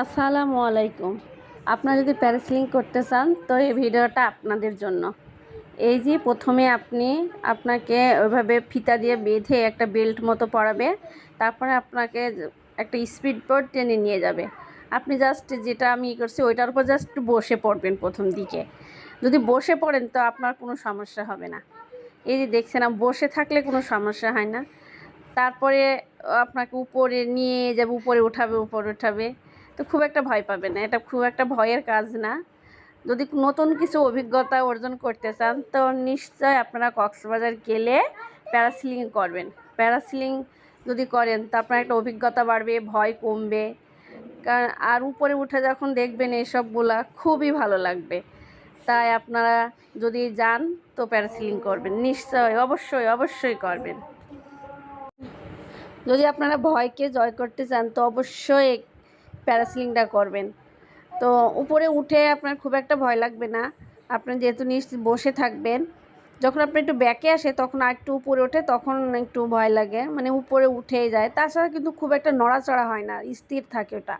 আসসালামু আলাইকুম। আপনারা যদি প্যারাসিলিং করতে চান, তো এই ভিডিওটা আপনাদের জন্য। এই যে প্রথমে আপনি আপনাকে ওইভাবে ফিতা দিয়ে বেঁধে একটা বেল্ট মতো পরাবে, তারপরে আপনাকে একটা স্পিড বোর্ড টেনে নিয়ে যাবে। আপনি জাস্ট যেটা আমি করছি, ওইটার উপর জাস্ট বসে পড়বেন প্রথম দিকে। যদি বসে পড়েন, তো আপনার কোনো সমস্যা হবে না। এই যে দেখছেন বসে থাকলে কোনো সমস্যা হয় না। তারপরে আপনাকে উপরে নিয়ে যাবে, উপরে উঠাবে উপরে উঠাবে। তো খুব একটা ভয় পাবে না। এটা খুব একটা ভয়ের কাজ না। যদি নতুন কিছু অভিজ্ঞতা অর্জন করতে চান, তো নিশ্চয় আপনারা কক্সবাজার গেলে প্যারাসিলিং করবেন। প্যারাসিলিং যদি করেন, তো আপনার একটা অভিজ্ঞতা বাড়বে, ভয় কমবে। কারণ আর উপরে উঠে যখন দেখবেন এইসবগুলা, খুবই ভালো লাগবে। তাই আপনারা যদি যান, তো প্যারাসিলিং করবেন। নিশ্চয়, অবশ্যই অবশ্যই করবেন। যদি আপনারা ভয়কে জয় করতে চান, তো অবশ্যই প্যারাসিলিংটা করবেন। তো উপরে উঠে আপনার খুব একটা ভয় লাগবে না। আপনি যেহেতু নিচ বসে থাকবেন, যখন আপনি একটু ব্যাকে আসে তখন আর একটু উপরে ওঠে তখন একটু ভয় লাগে। মানে উপরে উঠেই যায়। তাছাড়া কিন্তু খুব একটা নড়াচড়া হয় না, স্থির থাকে ওটা।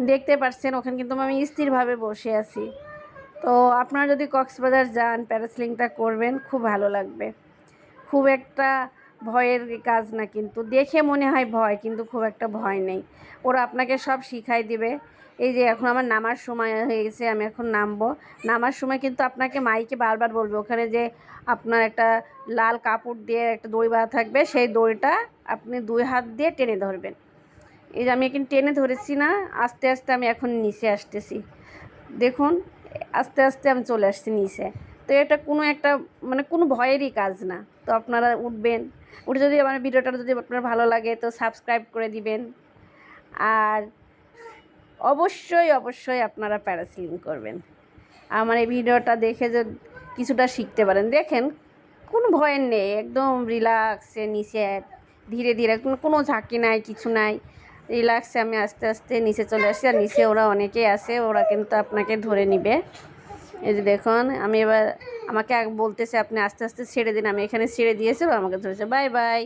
দেখতে পাচ্ছেন ওখানে কিন্তু আমি স্থিরভাবে বসে আছি। তো আপনারা যদি কক্সবাজার যান, প্যারাসিলিংটা করবেন, খুব ভালো লাগবে। খুব একটা ভয়ের কাজ না কিন্তু, দেখে মনে হয় ভয়, কিন্তু খুব একটা ভয় নেই। ওরা আপনাকে সব শিখাই দিবে। এই যে এখন আমার নামার সময় হয়ে গেছে আমি এখন নামবো। নামার সময় কিন্তু আপনাকে মাইকে বারবার বলবে, ওখানে যে আপনার একটা লাল কাপড় দিয়ে একটা দড়ি বাঁধা থাকবে, সেই দড়িটা আপনি দুই হাত দিয়ে টেনে ধরবেন। এই যে আমি এখন টেনে ধরেছি না, আস্তে আস্তে আমি এখন নিচে আসতেছি। দেখুন, আস্তে আস্তে আমি চলে আসছি নিচে। তো এটা কোনো একটা মানে কোনো ভয়েরই কাজ না। তো আপনারা উঠবেন। উঠে যদি আমার ভিডিওটা যদি আপনার ভালো লাগে তো সাবস্ক্রাইব করে দিবেন। আর অবশ্যই অবশ্যই আপনারা প্যারাসিলিং করবেন। আমার এই ভিডিওটা দেখে যে কিছুটা শিখতে পারেন। দেখেন, কোনো ভয়ের নেই। একদম রিল্যাক্সে নিচে, ধীরে ধীরে, কোনো কোনো ঝাঁকি নাই, কিছু নাই। রিল্যাক্সে আমি আস্তে আস্তে নিচে চলে আসি আর নিচে ওরা অনেকেই আসে ওরা কিন্তু আপনাকে ধরে নিবে। এই যে দেখুন, আমি এবার আমাকে বলতেছে, আপনি আস্তে আস্তে ছেড়ে দিন, আমি এখানে ছেড়ে দিয়েছি আমাকে ধরেছে। Bye bye.